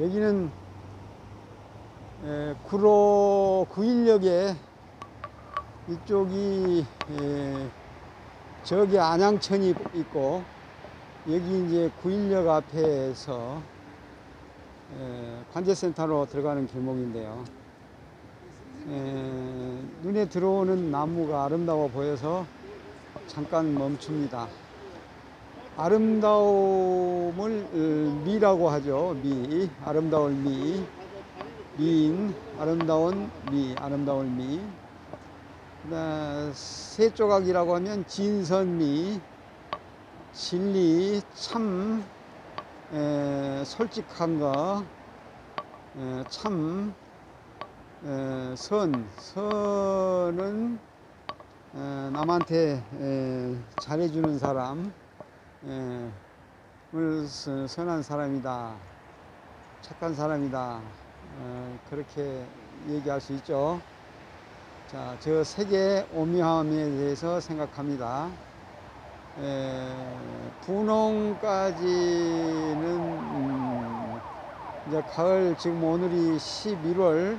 여기는 에, 구로 구인역에 이쪽이 에, 저기 안양천이 있고 여기 이제 구인역 앞에서 에, 관제센터로 들어가는 길목인데요. 에, 눈에 들어오는 나무가 아름다워 보여서 잠깐 멈춥니다. 아름다움을 어, 미라고 하죠. 미, 아름다울 미, 미인, 아름다운 미, 아름다울 미. 세 조각이라고 하면 진선미, 진리, 참, 에, 솔직한 거, 에, 참, 에, 선, 선은 에, 남한테 에, 잘해주는 사람, 서- 선한 사람이다, 착한 사람이다, 어, 그렇게 얘기할 수 있죠. 자, 저 세계 오묘함에 대해서 생각합니다. 에, 분홍까지는 음, 이제 가을 지금 오늘이 11월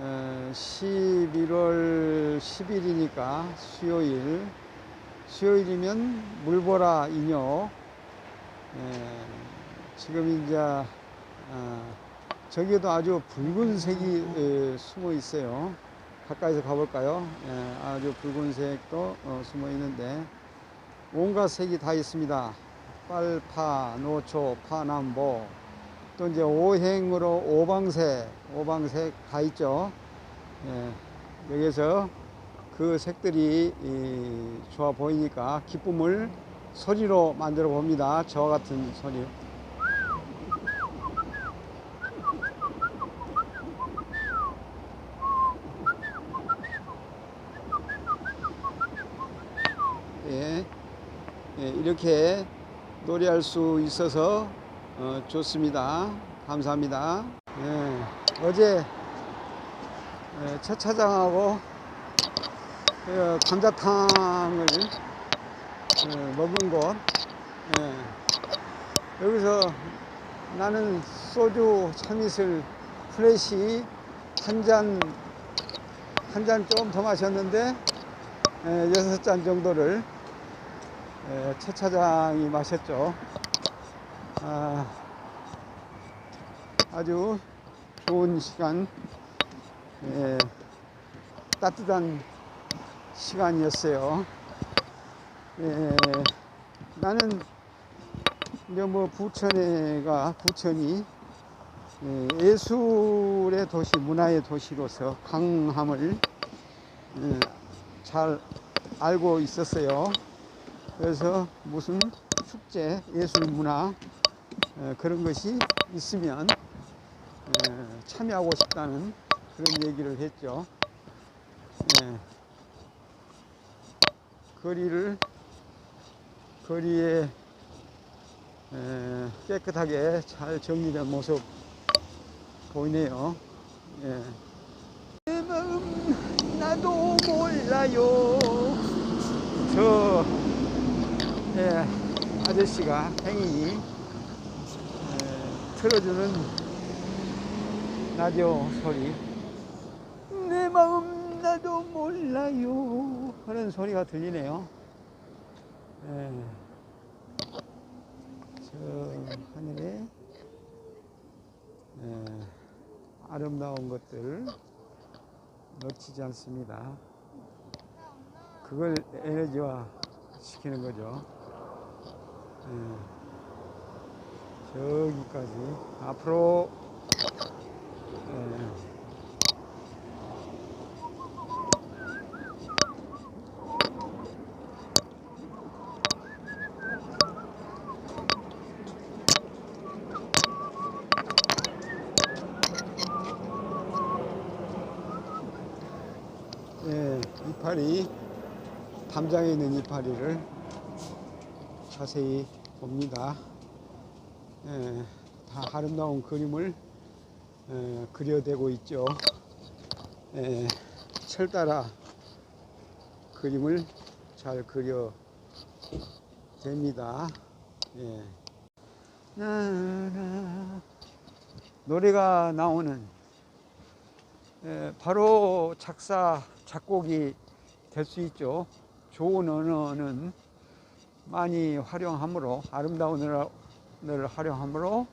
에, 11월 10일이니까 수요일 수요일이면 물보라 인요 에, 지금 이제 아, 저기에도 아주 붉은색이 에, 숨어 있어요. 가까이서 가볼까요? 예, 아주 붉은색도 어, 숨어 있는데 온갖 색이 다 있습니다. 빨파, 노초, 파남보 또 이제 오행으로 오방색, 오방색 다 있죠. 예, 여기서 그 색들이 이, 좋아 보이니까 기쁨을 소리로 만들어 봅니다. 저와 같은 소리. 예, 예, 이렇게 노래할 수 있어서 어, 좋습니다. 감사합니다. 예, 어제 예, 첫 차장하고 그 감자탕을 예, 먹은 곳 예, 여기서 나는 소주 참이슬 프레시 한 잔 한 잔 좀 더 마셨는데 에, 여섯 잔 정도를 에, 최 차장이 마셨죠. 아, 아주 좋은 시간, 에, 따뜻한 시간이었어요. 에, 나는 이제 뭐 부천에가 부천이 에, 예술의 도시, 문화의 도시로서 강함을 에, 잘 알고 있었어요. 그래서 무슨 축제, 예술 문화 에, 그런 것이 있으면 에, 참여하고 싶다는 그런 얘기를 했죠. 예. 거리를 거리에 에, 깨끗하게 잘 정리된 모습 보이네요. 예. 내 마음 나도 몰라요. 저 예, 아저씨가 행인이 예, 틀어주는 라디오 소리. 몰라요. 그런 소리가 들리네요. 예. 저 하늘에 예, 아름다운 것들 놓치지 않습니다. 그걸 에너지화 시키는 거죠. 예. 저기까지 앞으로 예. 예, 이파리 담장에 있는 이파리를 자세히 봅니다. 예, 다 아름다운 그림을 예, 그려대고 있죠. 예, 철 따라 그림을 잘 그려댑니다. 예. 나나 노래가 나오는 에, 바로 작사 작곡이 될 수 있죠. 좋은 언어는 많이 활용함으로 아름다운 언어를 활용함으로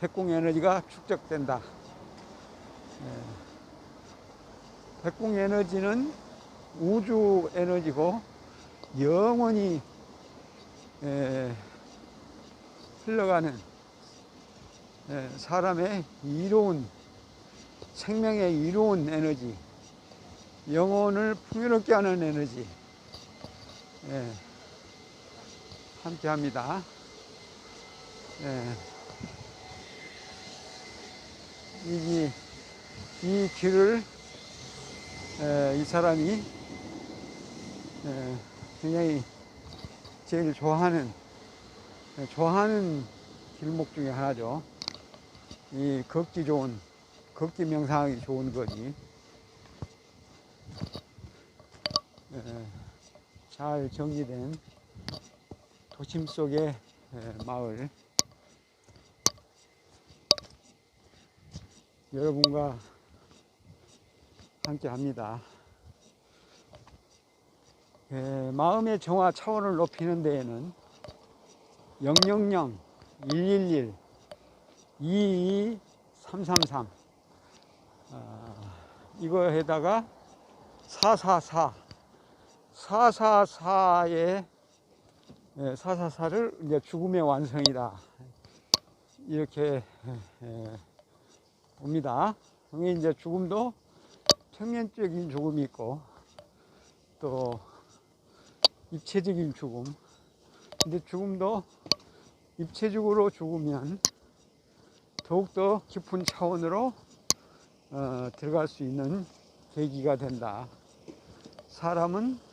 백공 에너지가 축적된다. 예. 백공 에너지는 우주 에너지고 영원히 에, 흘러가는 에, 사람의 이로운 생명의 이로운 에너지, 영혼을 풍요롭게 하는 에너지, 예, 함께 합니다. 예. 이, 이 길을, 에, 이 사람이, 에, 굉장히 제일 좋아하는, 에, 좋아하는 길목 중에 하나죠. 이 걷기 좋은, 걷기 명상하기 좋은 거지. 에, 잘 정리된 도심 속의 에, 마을. 여러분과 함께 합니다. 에, 마음의 정화 차원을 높이는 데에는 000, 111, 222, 333 아, 이거에다가 444 444의 444를 이제 죽음의 완성이다 이렇게 에, 봅니다. 여기 이제 죽음도 평면적인 죽음이 있고 또 입체적인 죽음. 근데 죽음도 입체적으로 죽으면 더욱더 깊은 차원으로 어, 들어갈 수 있는 계기가 된다. 사람은 에,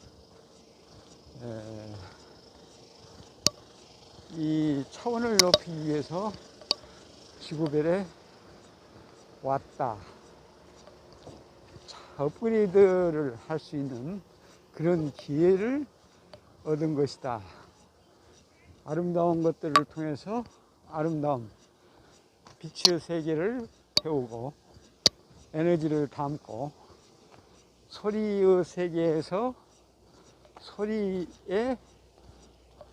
이 차원을 높이기 위해서 지구별에 왔다. 자, 업그레이드를 할 수 있는 그런 기회를 얻은 것이다. 아름다운 것들을 통해서 아름다운 빛의 세계를 배우고 에너지를 담고 소리의 세계에서 소리에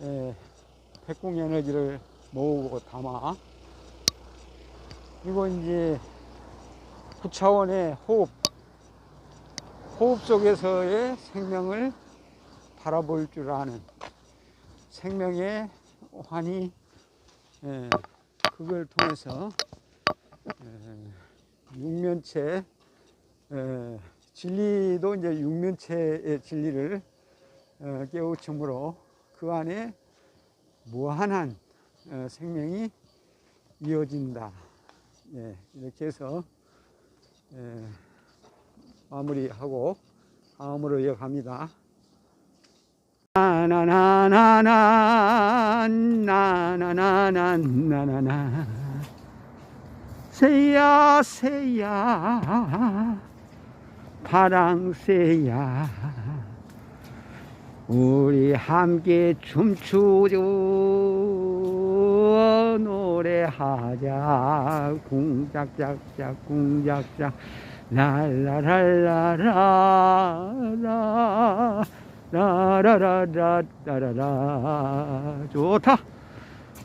에, 백공 에너지를 모으고 담아. 그리고 이제 9차원의 호흡, 호흡 속에서의 생명을 바라볼 줄 아는 생명의 환희, 예, 그걸 통해서 예, 육면체, 예, 진리도 이제 육면체의 진리를 어, 깨우침으로 그 안에 무한한 어, 생명이 이어진다. 예, 이렇게 해서 예, 마무리하고 다음으로 이어갑니다. 나나나나나 나나나나나나나 새야 새야 파랑새야 우리 함께 춤추죠. 노래하자. 궁짝짝짝 궁짝짝 랄라랄라라라 라라라라라라 좋다.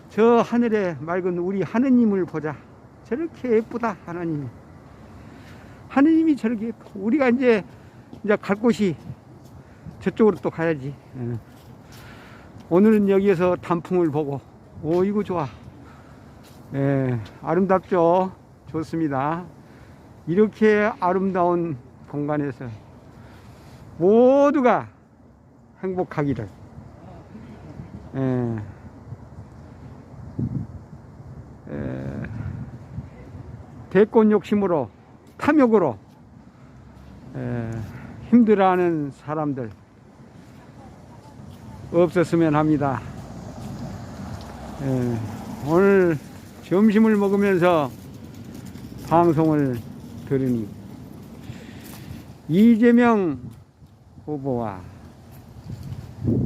저 하늘에 맑은 우리 하느님을 보자. 저렇게 예쁘다 하나님이 하느님이 저렇게 예뻐 우리가 이제 이제 갈 곳이 저쪽으로 또 가야지. 예. 오늘은 여기에서 단풍을 보고 오 이거 좋아. 예, 아름답죠? 좋습니다. 이렇게 아름다운 공간에서 모두가 행복하기를. 예, 예, 대권 욕심으로 탐욕으로 예, 힘들어하는 사람들 없었으면 합니다. 예, 오늘 점심을 먹으면서 방송을 들으니 이재명 후보와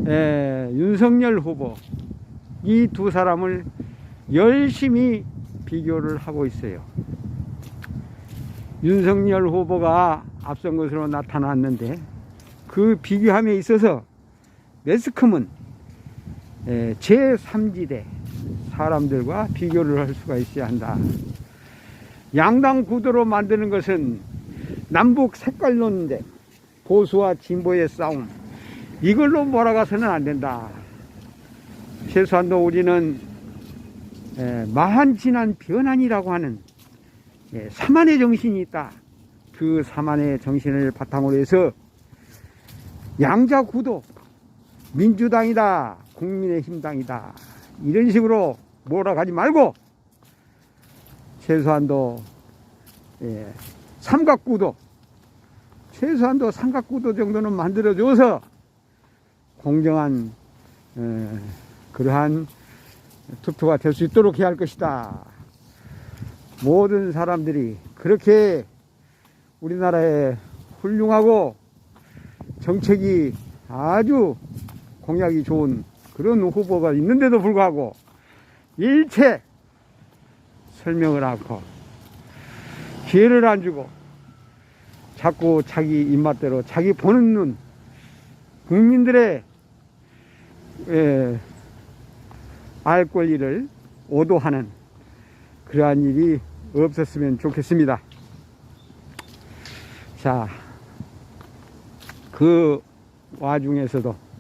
예, 윤석열 후보 이 두 사람을 열심히 비교를 하고 있어요. 윤석열 후보가 앞선 것으로 나타났는데 그 비교함에 있어서 매스컴은 예, 제3지대 사람들과 비교를 할 수가 있어야 한다. 양당 구도로 만드는 것은 남북 색깔론인데 보수와 진보의 싸움 이걸로 몰아가서는 안 된다. 최소한도 우리는 에, 마한 지난 변환이라고 하는 예, 사만의 정신이 있다. 그 사만의 정신을 바탕으로 해서 양자 구도 민주당이다 국민의힘당이다 이런 식으로 몰아가지 말고 최소한도 예, 삼각구도 최소한도 삼각구도 정도는 만들어줘서 공정한 에, 그러한 투표가 될 수 있도록 해야 할 것이다. 모든 사람들이 그렇게 우리나라에 훌륭하고 정책이 아주 공약이 좋은 그런 후보가 있는데도 불구하고 일체 설명을 않고 기회를 안 주고 자꾸 자기 입맛대로 자기 보는 눈 국민들의 예, 알 권리를 오도하는 그러한 일이 없었으면 좋겠습니다. 자, 그 와중에서도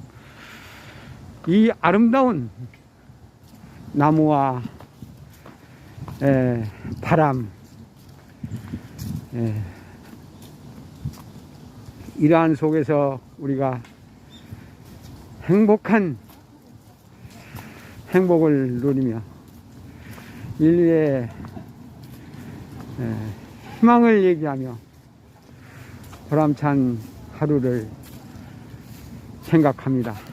이 아름다운 나무와 에, 바람, 에, 이러한 속에서 우리가 행복한 행복을 누리며 인류의 에, 희망을 얘기하며 보람찬 하루를 생각합니다.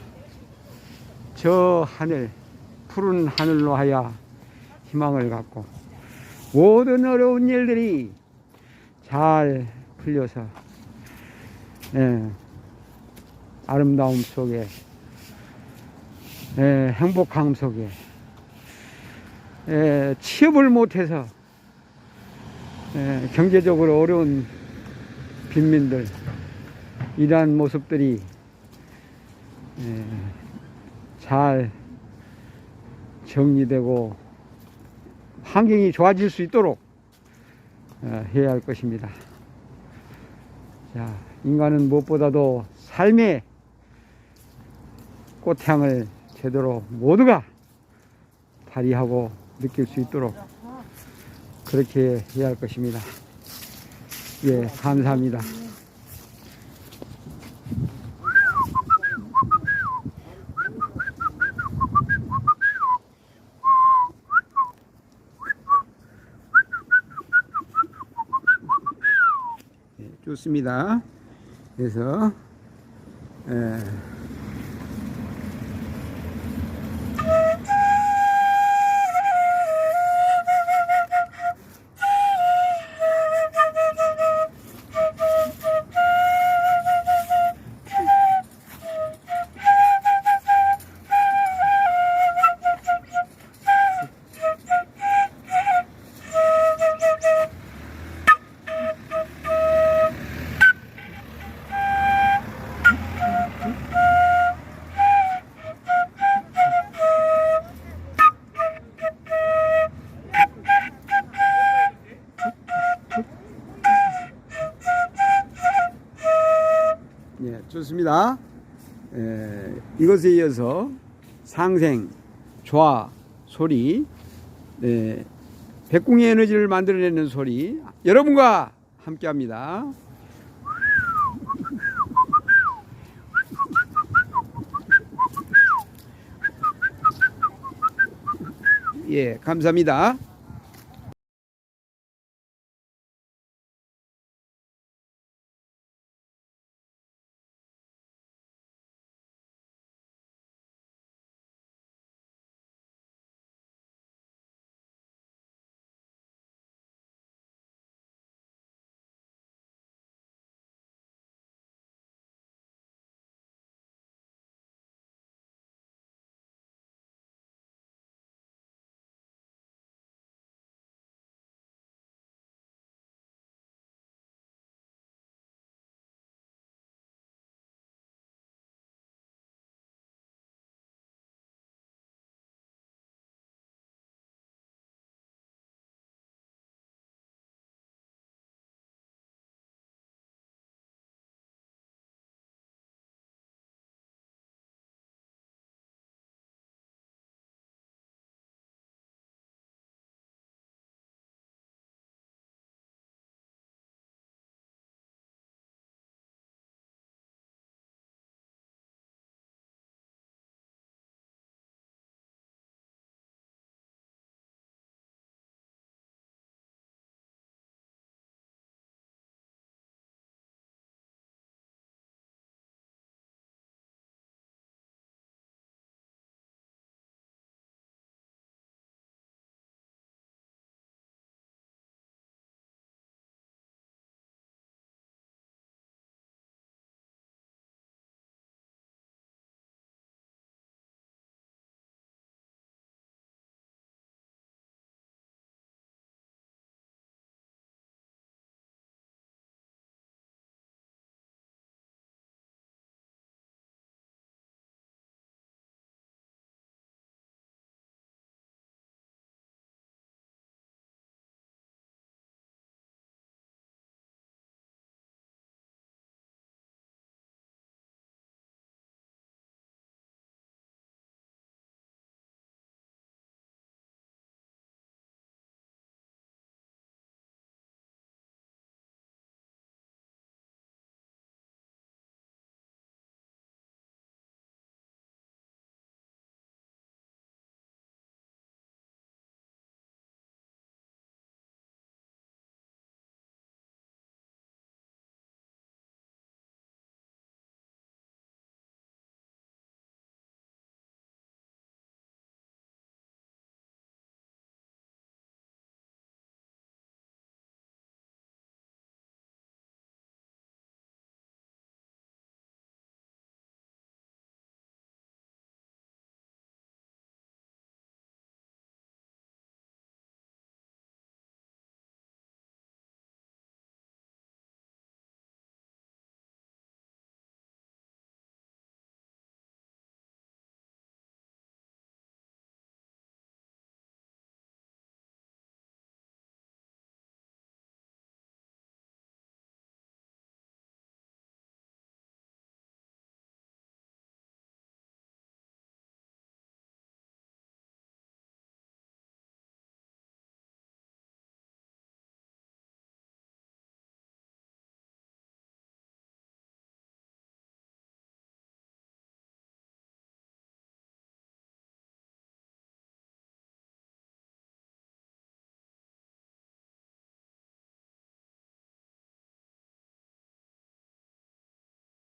저 하늘, 푸른 하늘로 하여 희망을 갖고 모든 어려운 일들이 잘 풀려서 예, 아름다움 속에 예, 행복함 속에 예, 취업을 못해서 예, 경제적으로 어려운 빈민들 이러한 모습들이 예, 잘 정리되고 환경이 좋아질 수 있도록 어, 해야 할 것입니다. 자, 인간은 무엇보다도 삶의 꽃향을 제대로 모두가 발휘하고 느낄 수 있도록 그렇게 해야 할 것입니다. 예, 감사합니다. 예, 좋습니다. 그래서 예, 예, 좋습니다. 에, 이것에 이어서 상생, 좌, 소리, 네, 백궁의 에너지를 만들어내는 소리 여러분과 함께 합니다. 예, 감사합니다.